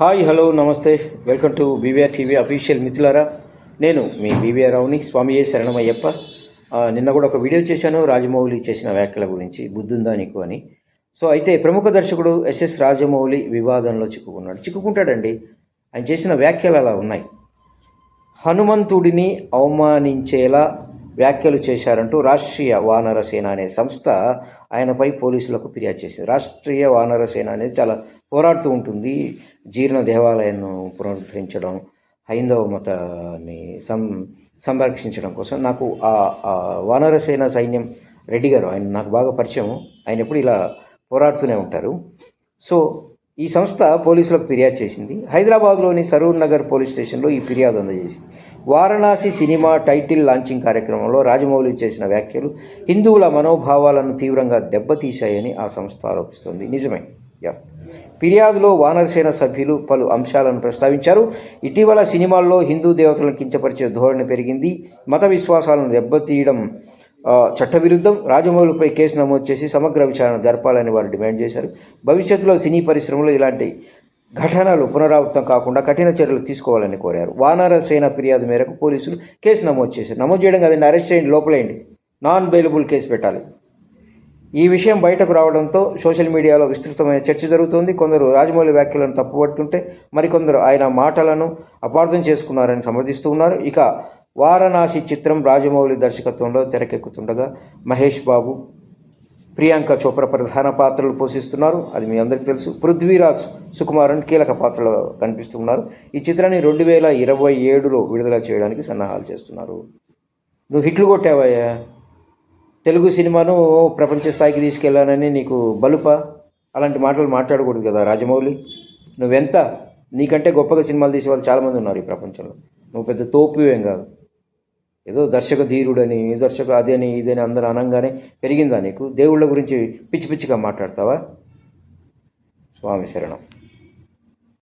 Hi hello నమస్తే. Welcome to BVR TV official మిత్రులారా. నేను మీ బీవీఆర్ రావుని స్వామి ఏ శరణమయ్యప్ప. నిన్న కూడా ఒక వీడియో చేశాను రాజమౌళి చేసిన వ్యాఖ్యల గురించి బుద్ధుందా నీకు అని. సో అయితే ప్రముఖ దర్శకుడు ఎస్ఎస్ రాజమౌళి వివాదంలో చిక్కుకున్నాడు. చిక్కుకుంటాడండి. ఆయన చేసిన వ్యాఖ్యలు అలా ఉన్నాయి. హనుమంతుడిని అవమానించేలా వ్యాఖ్యలు చేశారంటూ రాష్ట్రీయ వానర సేన అనే సంస్థ ఆయనపై పోలీసులకు ఫిర్యాదు చేసింది. రాష్ట్రీయ వానర సేన అనేది చాలా పోరాడుతూ ఉంటుంది. జీర్ణ దేవాలయాన్ని పునరుద్ధరించడం హైందవ మతాన్ని సం సంరక్షించడం కోసం నాకు ఆ వానరసేన వానర సేన సైన్యం రెడ్డి గారు ఆయన నాకు బాగా పరిచయం. ఆయన ఎప్పుడు ఇలా పోరాడుతూనే ఉంటారు. సో ఈ సంస్థ పోలీసులకు ఫిర్యాదు చేసింది. హైదరాబాద్లోని సరూర్ నగర్ పోలీస్ స్టేషన్లో ఈ ఫిర్యాదు అందజేసింది. వారణాసి సినిమా టైటిల్ లాంచింగ్ కార్యక్రమంలో రాజమౌళి చేసిన వ్యాఖ్యలు హిందువుల మనోభావాలను తీవ్రంగా దెబ్బతీశాయని ఆ సంస్థ ఆరోపిస్తుంది. నిజమే. యా. ఫిర్యాదులో వానరసేన సభ్యులు పలు అంశాలను ప్రస్తావించారు. ఇటీవల సినిమాల్లో హిందూ దేవతలను కించపరిచే ధోరణి పెరిగింది. మత విశ్వాసాలను దెబ్బతీయడం చట్టవిరుద్ధం. రాజమౌళిపై కేసు నమోదు చేసి సమగ్ర విచారణ జరపాలని వారు డిమాండ్ చేశారు. భవిష్యత్తులో సినీ పరిశ్రమలో ఇలాంటి ఘటనలు పునరావృతం కాకుండా కఠిన చర్యలు తీసుకోవాలని కోరారు. వానర సేన ఫిర్యాదు మేరకు పోలీసులు కేసు నమోదు చేశారు. నమోదు చేయడం కదండి అరెస్ట్ చేయండి లోపలేయండి. నాన్ బెయిలబుల్ కేసు పెట్టాలి. ఈ విషయం బయటకు రావడంతో సోషల్ మీడియాలో విస్తృతమైన చర్చ జరుగుతోంది. కొందరు రాజమౌళి వ్యాఖ్యలను తప్పుపడుతుంటే మరికొందరు ఆయన మాటలను అపార్థం చేసుకున్నారని సమర్థిస్తూ ఉన్నారు. ఇక వారణాసి చిత్రం రాజమౌళి దర్శకత్వంలో తెరకెక్కుతుండగా మహేష్ బాబు ప్రియాంక చోప్రా ప్రధాన పాత్రలు పోషిస్తున్నారు. అది మీ అందరికీ తెలుసు. పృథ్వీరాజ్ సుకుమారన్ కీలక పాత్రలో కనిపిస్తున్నారు ఈ చిత్రాన్ని రెండు వేల ఇరవై ఏడులో విడుదల చేయడానికి సన్నాహాలు చేస్తున్నారు. నువ్వు హిట్లు కొట్టావయ్యా. తెలుగు సినిమాను ప్రపంచ స్థాయికి తీసుకెళ్ళానని నీకు బలుప? అలాంటి మాటలు మాట్లాడకూడదు కదా రాజమౌళి. నువ్వెంత? నీకంటే గొప్పగా సినిమాలు తీసే వాళ్ళు చాలామంది ఉన్నారు ఈ ప్రపంచంలో. నువ్వు పెద్ద తోపువేం కాదు. ఏదో దర్శక ధీరుడని దర్శక అదని ఇదని అందరూ అనగానే పెరిగిందా నీకు? దేవుళ్ళ గురించి పిచ్చి పిచ్చిగా మాట్లాడతావా? స్వామి శరణం.